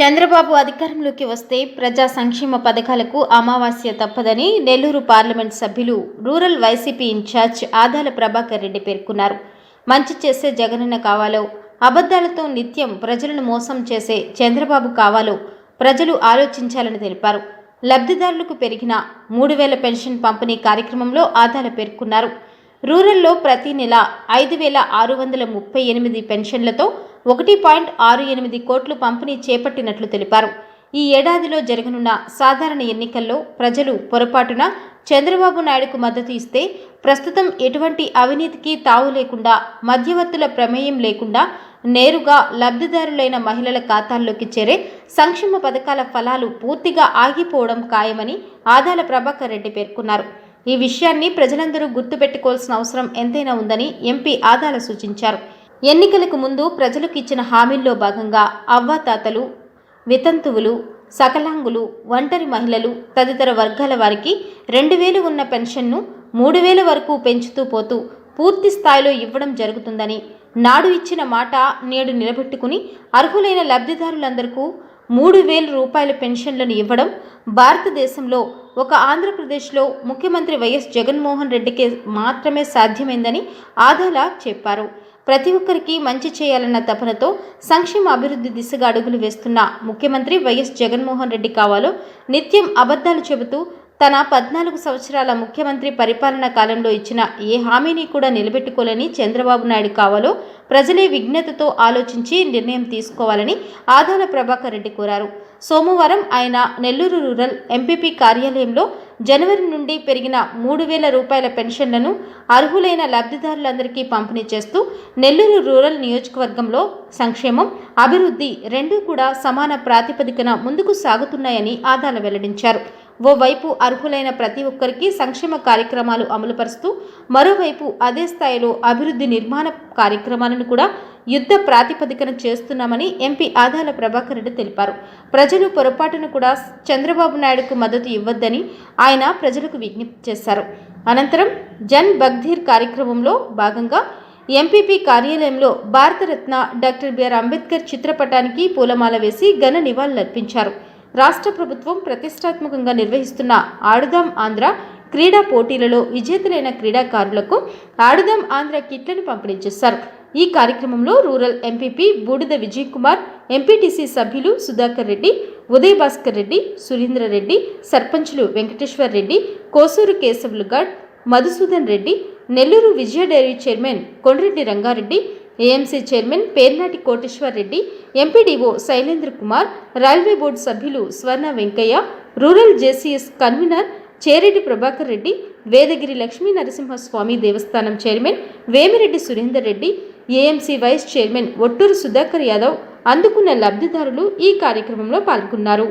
చంద్రబాబు అధికారంలోకి వస్తే ప్రజా సంక్షేమ పథకాలకు అమావాస్య తప్పదని నెల్లూరు పార్లమెంట్ సభ్యులు rural YCP incharge Adala Prabhakar Reddy పేర్కొన్నారు. మంచి చేసే జగనన్న కావాలో అబద్ధాలతో నిత్యం ప్రజలను మోసం చేసే చంద్రబాబు కావాలో ప్రజలు ఆలోచించాలని తెలిపారు. లబ్ధిదారులకు పెరిగిన మూడు వేల పెన్షన్ పంపిణీ కార్యక్రమంలో ఆదాల పేర్కొన్నారు. రూరల్లో ప్రతి నెల ఐదు వేల ఆరు వందల ముప్పై ఎనిమిది పెన్షన్లతో ఒకటి పాయింట్ ఆరు ఎనిమిది కోట్లు పంపిణీ చేపట్టినట్లు తెలిపారు. ఈ ఏడాదిలో జరగనున్న సాధారణ ఎన్నికల్లో ప్రజలు పొరపాటున చంద్రబాబు నాయుడుకు మద్దతు ఇస్తే ప్రస్తుతం ఎటువంటి అవినీతికి తావు లేకుండా మధ్యవర్తుల ప్రమేయం లేకుండా నేరుగా లబ్ధిదారులైన మహిళల ఖాతాల్లోకి చేరే సంక్షేమ పథకాల ఫలాలు పూర్తిగా ఆగిపోవడం ఖాయమని ఆదాల ప్రభాకర్ రెడ్డి పేర్కొన్నారు. ఈ విషయాన్ని ప్రజలందరూ గుర్తుపెట్టుకోవాల్సిన అవసరం ఎంతైనా ఉందని ఎంపీ ఆదాల సూచించారు. ఎన్నికలకు ముందు ప్రజలకు ఇచ్చిన హామీల్లో భాగంగా అవ్వాతాతలు వితంతువులు సకలాంగులు ఒంటరి మహిళలు తదితర వర్గాల వారికి రెండు వేలు ఉన్న పెన్షన్ను మూడు వేల వరకు పెంచుతూ పోతూ పూర్తి స్థాయిలో ఇవ్వడం జరుగుతుందని నాడు ఇచ్చిన మాట నేడు నిలబెట్టుకుని అర్హులైన లబ్ధిదారులందరికీ మూడు వేల రూపాయల పెన్షన్లను ఇవ్వడం భారతదేశంలో ఒక ఆంధ్రప్రదేశ్లో ముఖ్యమంత్రి వైఎస్ జగన్మోహన్ రెడ్డికి మాత్రమే సాధ్యమైందని ఆదాల చెప్పారు. ప్రతి ఒక్కరికి మంచి చేయాలన్న తపనతో సంక్షేమ అభివృద్ధి దిశగా అడుగులు వేస్తున్న ముఖ్యమంత్రి వైఎస్ జగన్మోహన్ రెడ్డి కావాలో నిత్యం అబద్ధాలు చెబుతూ తన పద్నాలుగు సంవత్సరాల ముఖ్యమంత్రి పరిపాలన కాలంలో ఇచ్చిన ఏ హామీని కూడా నిలబెట్టుకోలేని చంద్రబాబు నాయుడు కావాలో ప్రజలే విజ్ఞతతో ఆలోచించి నిర్ణయం తీసుకోవాలని ఆదాల ప్రభాకర్ రెడ్డి కోరారు. సోమవారం ఆయన నెల్లూరు రూరల్ ఎంపీపీ కార్యాలయంలో జనవరి నుండి పెరిగిన మూడు వేల రూపాయల పెన్షన్లను అర్హులైన లబ్ధిదారులందరికీ పంపిణీ చేస్తూ నెల్లూరు రూరల్ నియోజకవర్గంలో సంక్షేమం అభివృద్ధి రెండూ కూడా సమాన ప్రాతిపదికన ముందుకు సాగుతున్నాయని ఆదాల వెల్లడించారు. ఓవైపు అర్హులైన ప్రతి ఒక్కరికి సంక్షేమ కార్యక్రమాలు అమలుపరుస్తూ మరోవైపు అదే స్థాయిలో అభివృద్ధి నిర్మాణ కార్యక్రమాలను కూడా యుద్ధ ప్రాతిపదికన చేస్తున్నామని ఎంపీ ఆదాల ప్రభాకర్ రెడ్డి తెలిపారు. ప్రజలు పొరపాటును కూడా చంద్రబాబు నాయుడుకు మద్దతు ఇవ్వద్దని ఆయన ప్రజలకు విజ్ఞప్తి చేశారు. అనంతరం జన్ బగ్ధీర్ కార్యక్రమంలో భాగంగా ఎంపీపీ కార్యాలయంలో భారతరత్న డాక్టర్ బిఆర్ అంబేద్కర్ చిత్రపటానికి పూలమాల వేసి ఘన నివాళులర్పించారు. రాష్ట్ర ప్రభుత్వం ప్రతిష్టాత్మకంగా నిర్వహిస్తున్న ఆడుదాం ఆంధ్ర క్రీడా పోటీలలో విజేతలైన క్రీడాకారులకు ఆడుదాం ఆంధ్ర కిట్లను పంపిణీ చేశారు. ఈ కార్యక్రమంలో రూరల్ ఎంపీపీ బూడిద విజయ్ కుమార్ ఎంపీటీసీ సభ్యులు సుధాకర్ రెడ్డి ఉదయ్ భాస్కర్ రెడ్డి సురేంద్రరెడ్డి సర్పంచులు వెంకటేశ్వర్ రెడ్డి కోసూరు కేశవులు గడ్ Madhusudan Reddy Nellore Vijaya dairy chairman Kondreddy Rangareddy AMC chairman Pernati Koteshwar Reddy MPDO Shailendra Kumar railway board సభ్యులు Swarna Venkaiah rural JCS convener Chereddy Prabhakar Reddy Vedagiri Lakshmi Narasimhaswamy దేవస్థానం chairman Vemireddy Surender Reddy AMC vice chairman Otturu Sudhakar Yadav అందుకున్న లబ్ధిదారులు ఈ కార్యక్రమంలో పాల్గొన్నారు.